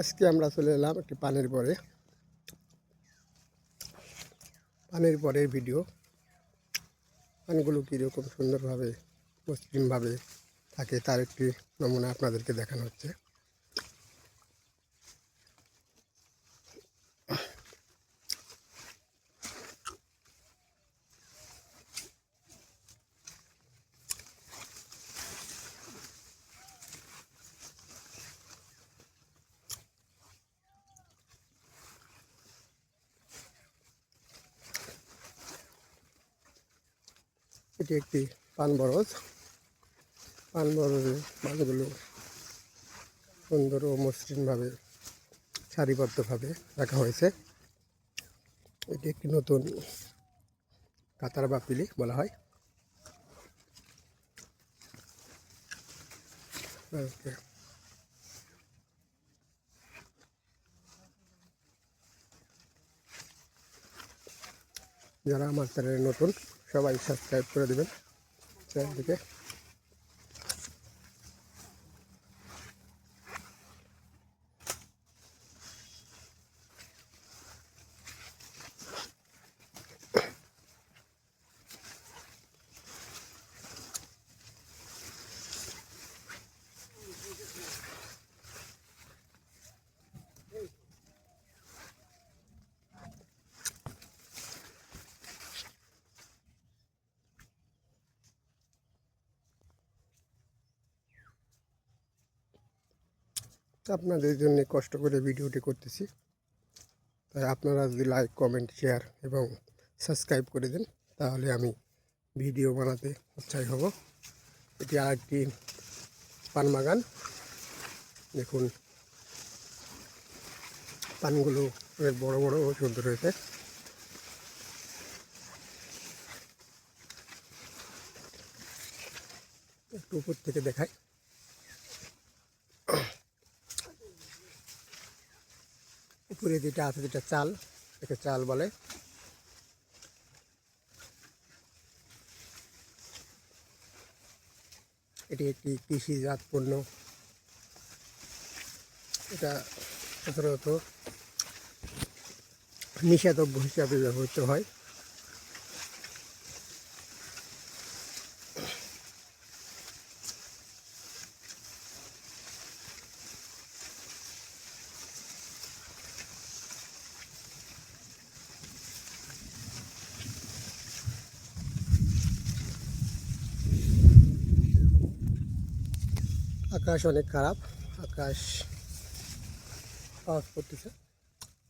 আজকে আমরা চলে এলাম একটি পানের পরে। পানের পরের ভিডিও পানগুলো কীরকম সুন্দরভাবে, মসৃণভাবে থাকে তার একটি নমুনা আপনাদেরকে দেখানো হচ্ছে। এটি একটি পান বরজ। পান বরজে মালগুলো সুন্দর ও মসৃণভাবে সারিবদ্ধভাবে রাখা হয়েছে। এটি একটি নতুন কাতার বা পিলি বলা হয়। যারা আমার চ্যানেলে নতুন সবাই সাবস্ক্রাইব করে দেবেন। চ্যানেলটিকে আপনাদের জন্য কষ্ট করে ভিডিওটি করতেছি। তাই আপনারা যদি লাইক কমেন্ট শেয়ার এবং সাবস্ক্রাইব করে দেন, তাহলে আমি ভিডিও বানাতে উৎসাহী হব। এটি আরেকটি পান বাগান। দেখুন, পানগুলো অনেক বড় বড় ও সুন্দর হয়েছে। একটু উপর থেকে দেখায় উপরে যেটা আছে, যেটা চাল, একে চাল বলে। এটি একটি কৃষিজাত পণ্য। এটা সাধারণত নিষেধব্য হিসাবে ব্যবহৃত হয়। আকাশ অনেক খারাপ আকাশ আওয়াজ করতেছে।